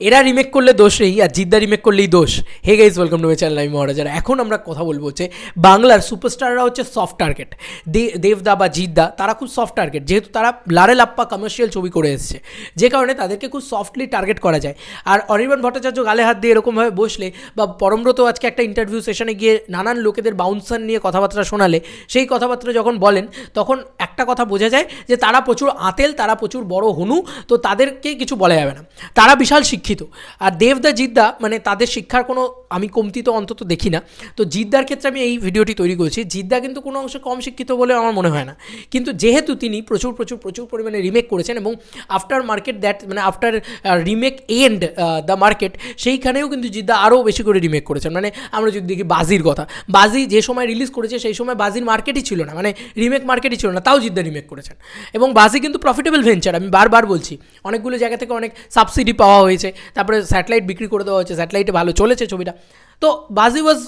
এরা রিমেক করলে দোষ নেই আর জিদ্দা রিমেক করলেই দোষ। Hey guys welcome to my channel আমি মহারাজার এখন আমরা কথা বলব হচ্ছে বাংলার সুপারস্টাররা হচ্ছে সফট টার্গেট দেবদা বা জিদ্দা, তারা খুব সফট টার্গেট যেহেতু তারা লারে লাপ্পা কমার্শিয়াল ছবি করে এসেছে। যে কারণে তাদেরকে খুব সফটলি টার্গেট করা যায়। আর অনির্বাণ ভট্টাচার্য গালে হাত দিয়ে এরকমভাবে বসলে বা পরমব্রত আজকে একটা ইন্টারভিউ সেশনে গিয়ে নানান লোকেদের বাউন্সার নিয়ে কথাবার্তা শোনালে, সেই কথাবার্তা যখন বলেন, তখন একটা কথা বোঝা যায় যে তারা প্রচুর আতেল, তারা প্রচুর বড় হনু, তো তাদেরকে কিছু বলা যাবে না। তারা বিশাল শিক্ষিত। আর দেবদা, জিদ্দা মানে তাদের শিক্ষার কোনো আমি কমতি তো অন্তত দেখি না। তো জিদ্দার ক্ষেত্রে আমি এই ভিডিওটি তৈরি করেছি। জিদ্দা কিন্তু কোনো অংশে কম শিক্ষিত বলে আমার মনে হয় না। কিন্তু যেহেতু তিনি প্রচুর প্রচুর প্রচুর পরিমাণে রিমেক করেছেন এবং আফটার মার্কেট দ্যাট মানে after remake and the market সেইখানেও কিন্তু জিদ্দা আরও বেশি করে রিমেক করেছেন। মানে আমরা যদি দেখি বাজির কথা। বাজি যে সময় রিলিজ করেছে, সেই সময় বাজির মার্কেটই ছিল না। মানে রিমেক মার্কেটই ছিল না। তাও জিদ্দা রিমেক করেছেন। এবং বাজি কিন্তু প্রফিটেবল ভেঞ্চার আমি বারবার বলছি। অনেকগুলো জায়গা থেকে অনেক সাবসিডি পাওয়া হয়েছে। তারপরে স্যাটেলাইট বিক্রি করে দেওয়া হয়েছে। স্যাটেলাইটে ভালো চলেছে ছবিটা। তো বাজি ওয়াজ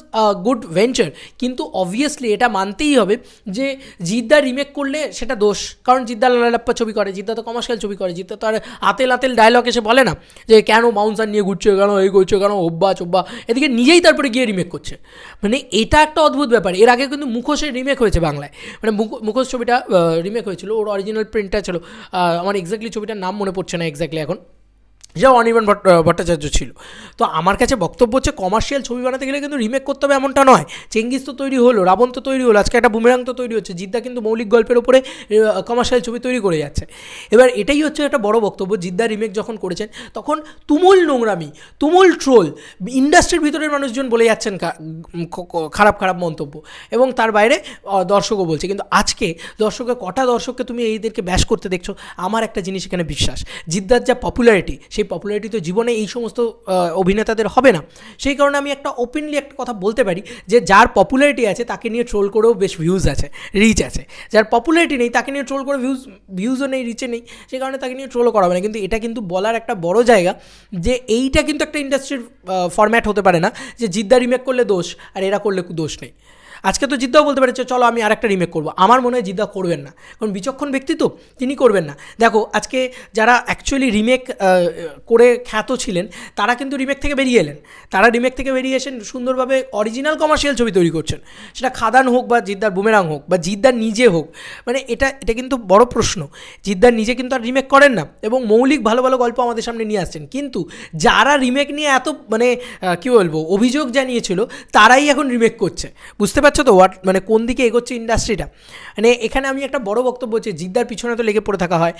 গুড ভেঞ্চার কিন্তু অবভিয়াসলি এটা মানতেই হবে যে জিদ্দা রিমেক করলে সেটা দোষ। কারণ জিদ্দা লালাপ্পা ছবি করে, জিদ্দা তো কমার্শিয়াল ছবি করে, জিদ্দা তো আর আতেল আতেল ডায়লগ এসে বলে না যে কেন বাউন্সার নিয়ে ঘুরছে কেন এই করছে কেন ওব্বা চোব্বা। এদিকে নিজেই তারপরে গিয়ে রিমেক করছে। মানে এটা একটা অদ্ভুত ব্যাপার। এর আগে কিন্তু মুখোশের রিমেক হয়েছে বাংলায়। মানে মুখ- মুখোশ ছবিটা রিমেক হয়েছিল, ওর অরিজিনাল প্রিন্টটা ছিল। আমার এক্স্যাক্টলি ছবিটার নাম মনে পড়ছে না এক্স্যাক্টলি এখন। যা অনির্বাণ ভট্ট ভট্টাচার্য ছিল। তো আমার কাছে বক্তব্য হচ্ছে কমার্শিয়াল ছবি বানাতে গেলে কিন্তু রিমেক করতে হবে এমনটা নয়। চেঙ্গিস তো তৈরি হলো, রাবণ তো তৈরি হলো, আজকে একটা বুমেরাং তো তৈরি হচ্ছে, জিদ্দা কিন্তু মৌলিক গল্পের উপরে কমার্শিয়াল ছবি তৈরি করে যাচ্ছে। এবার এটাই হচ্ছে একটা বড় বক্তব্য, জিদ্দা রিমেক যখন করেছেন, তখন তুমুল নোংরামি, তুমুল ট্রোল ইন্ডাস্ট্রির ভিতরের মানুষজন বলে যাচ্ছেন খারাপ খারাপ মন্তব্য। এবং তার বাইরে দর্শকও বলছে, কিন্তু আজকে দর্শকের কটা দর্শককে তুমি এইদেরকে ব্যাস করতে দেখছ, আমার একটা জিনিস এখানে বিশ্বাস, জিদ্দার যা পপুলারিটি সেই পপুলারিটি তো জীবনে এই সমস্ত অভিনেতাদের হবে না। সেই কারণে আমি একটা ওপেনলি একটা কথা বলতে পারি যে যার পপুলারিটি আছে তাকে নিয়ে ট্রোল করেও বেশ ভিউজ আছে রিচ আছে। যার পপুলারিটি নেই তাকে নিয়ে ট্রোল করে ভিউজ ভিউজও নেই রিচে নেই সেই কারণে তাকে নিয়ে ট্রোলও করা হবে না। কিন্তু এটা কিন্তু বলার একটা বড় জায়গা যে এইটা কিন্তু একটা ইন্ডাস্ট্রির ফরম্যাট হতে পারে না যে জিদ্দা রিমেক করলে দোষ, আর এরা করলে দোষ নেই। আজকে তো জিদ্দাও বলতে পারে চলো আমি আরেকটা রিমেক করব। আমার মনে হয় জিদ্দা করবেন না। কারণ বিচক্ষণ ব্যক্তি তো, তিনি করবেন না। দেখো, আজকে যারা অ্যাকচুয়ালি রিমেক করে খ্যাত ছিলেন, তারা কিন্তু রিমেক থেকে বেরিয়ে এলেন। তারা রিমেক থেকে বেরিয়ে এসেন সুন্দরভাবে অরিজিনাল কমার্শিয়াল ছবি তৈরি করছেন। সেটা খাদান হোক বা জিদ্দার বুমেরাং হোক বা জিদ্দার নিজে হোক মানে এটা এটা কিন্তু বড় প্রশ্ন। জিদ্দার নিজে কিন্তু আর রিমেক করেন না এবং মৌলিক ভালো ভালো গল্প আমাদের সামনে নিয়ে আসছেন। কিন্তু যারা রিমেক নিয়ে এত মানে কী বলব, অভিযোগ জানিয়েছিল, তারাই এখন রিমেক করছে। বুঝতে পারছ তো? হোয়াট মানে কোন দিকে এগোচ্ছে ইন্ডাস্ট্রিটা মানে এখানে আমি একটা বড় বক্তব্য হচ্ছে জিদ্দার পিছনে তো লেগে পড়ে থাকা হয়।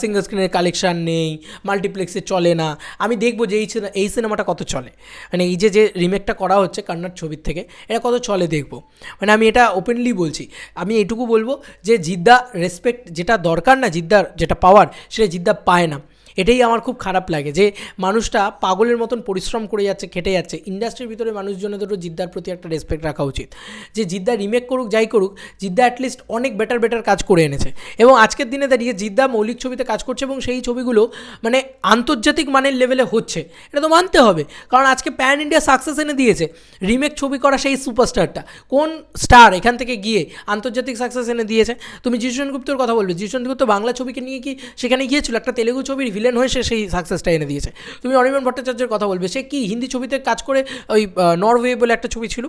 সিঙ্গল স্ক্রিনের কালেকশান নেই মাল্টিপ্লেক্সে চলে না। আমি দেখব যে এই এই সিনেমাটা কত চলে। মানে এই যে যে রিমেকটা করা হচ্ছে কান্নার ছবির থেকে, এটা কত চলে দেখব? মানে আমি এটা ওপেনলি বলছি। আমি এটুকু বলব যে জিদ্দা রেসপেক্ট যেটা দরকার না, জিদ্দার যেটা পাওয়ার সেটা জিদ্দা পায় না। এটাই আমার খুব খারাপ লাগে যে মানুষটা পাগলের মতন পরিশ্রম করে যাচ্ছে, খেটে যাচ্ছে। ইন্ডাস্ট্রির ভিতরে মানুষজনেদেরও জিদ্দার প্রতি একটা রেসপেক্ট রাখা উচিত। যে জিদ্দা রিমেক করুক, যাই করুক, জিদ্দা অ্যাটলিস্ট অনেক বেটার বেটার কাজ করে এনেছে। এবং আজকের দিনে দাঁড়িয়ে জিদ্দা মৌলিক ছবিতে কাজ করছে এবং সেই ছবিগুলো মানে আন্তর্জাতিক মানের লেভেলে হচ্ছে। এটা তো মানতে হবে। কারণ আজকে প্যান ইন্ডিয়া সাকসেস এনে দিয়েছে। রিমেক ছবি করা সেই সুপারস্টারটা কোন স্টার এখান থেকে গিয়ে আন্তর্জাতিক সাকসেস এনে দিয়েছে? তুমি জিশন গুপ্তর কথা বলবে। জিশন গুপ্ত বাংলা ছবিকে নিয়ে কি সেখানে গিয়েছিল? একটা তেলেগু ছবির ভিলেন হয়ে সে সেই সাকসেসটা এনে দিয়েছে। তুমি অনির্বাণ ভট্টাচার্যের কথা বলবে, সে কি হিন্দি ছবিতে কাজ করে ওই নরওয়ে বলে একটা ছবি ছিল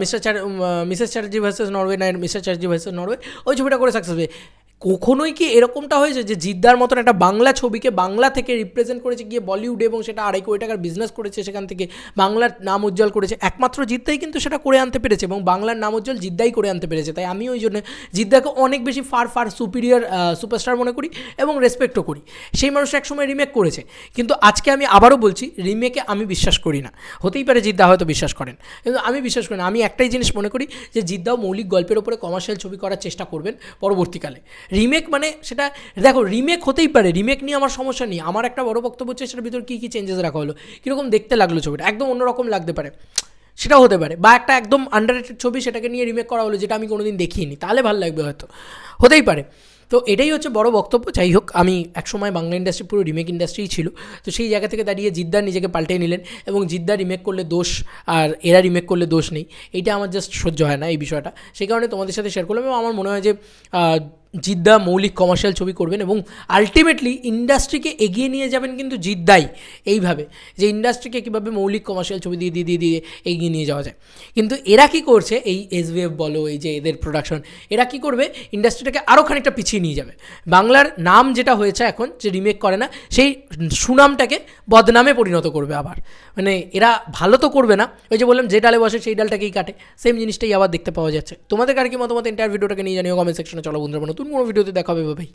Mr Chatter Mrs Chatterjee versus Norway না মিস্টার চ্যাটার্জি ভার্সেস নরওয়ে ওই ছবিটা করে সাকসেস হয়ে কখনোই কি এরকমটা হয়েছে যে জিদ্দার মতন একটা বাংলা ছবিকে বাংলা থেকে রিপ্রেজেন্ট করেছে গিয়ে বলিউডে এবং সেটা আড়াই কোটি টাকার বিজনেস করেছে, সেখান থেকে বাংলার নাম উজ্জ্বল করেছে। একমাত্র জিদ্দাই কিন্তু সেটা করে আনতে পেরেছে এবং বাংলার নাম উজ্জ্বল জিদ্দাই করে আনতে পেরেছে। তাই আমি ওই জন্য জিদ্দাকে অনেক বেশি ফার ফার সুপিরিয়র সুপারস্টার মনে করি এবং রেসপেক্টও করি। সেই মানুষ একসময় রিমেক করেছে। কিন্তু আজকে আমি আবারও বলছি রিমেকে আমি বিশ্বাস করি না। হতেই পারে জিদ্দা হয়তো বিশ্বাস করেন। কিন্তু আমি বিশ্বাস করি না। আমি একটাই জিনিস মনে করি যে জিদ্দাও মৌলিক গল্পের ওপরে কমার্শিয়াল ছবি করার চেষ্টা করবেন পরবর্তীকালে। রিমেক মানে সেটা, দেখো রিমেক হতেই পারে রিমেক নিয়ে আমার সমস্যা নেই। আমার একটা বড় বক্তব্য হচ্ছে, সেটার ভিতর কী কী চেঞ্জেস রাখা হলো, কীরকম দেখতে লাগল ছবিটা, একদম অন্যরকম লাগতে পারে। সেটাও হতে পারে, বা একটা একদম আন্ডার ছবি সেটাকে নিয়ে রিমেক করা হলো, যেটা আমি কোনোদিন দেখিনি, তাহলে ভালো লাগবে হয়তো। হতেই পারে। তো এটাই হচ্ছে বড় বক্তব্য, যাই হোক, আমি একসময় বাংলা ইন্ডাস্ট্রি পুরো রিমেক ইন্ডাস্ট্রিই ছিল। তো সেই জায়গা থেকে দাঁড়িয়ে জিদ্দার নিজেকে পাল্টে নিলেন, এবং জিদ্দার রিমেক করলে দোষ, আর এরা রিমেক করলে দোষ নেই। এটা আমার জাস্ট সহ্য হয় না এই বিষয়টা। সেই কারণে তোমাদের সাথে শেয়ার করলাম, এবং আমার মনে হয় যে জিদ্দা মৌলিক কমার্শিয়াল ছবি করবেন এবং আলটিমেটলি ইন্ডাস্ট্রিকে এগিয়ে নিয়ে যাবেন কিন্তু জিদ্দাই এইভাবে, যে ইন্ডাস্ট্রিকে কীভাবে মৌলিক কমার্শিয়াল ছবি দিয়ে দিয়ে দিয়ে দিয়ে এগিয়ে নিয়ে যাওয়া যায়। কিন্তু এরা কি করছে, এই এসভিএফ বলো, এই যে এদের প্রোডাকশন এরা কি করবে ইন্ডাস্ট্রিটাকে আরও খানিকটা পিছিয়ে নিয়ে যাবে। বাংলার নাম যেটা হয়েছে এখন, যে রিমেক করে না, সেই সুনামটাকে বদনামে পরিণত করবে আবার। মানে এরা ভালো তো করবে না, ওই যে বললাম যে ডালে বসে সেই ডালটাকেই কাটে সেম জিনিসটাই আবার দেখতে পাওয়া যাচ্ছে। তোমাদের আর কি মতামত? এন্টার ভিডিওটাকে নিয়ে জানিও কমেন্ট সেকশনে চলো বন্ধুরা নতুন কোনো ভিডিওতে দেখা হবে ভাই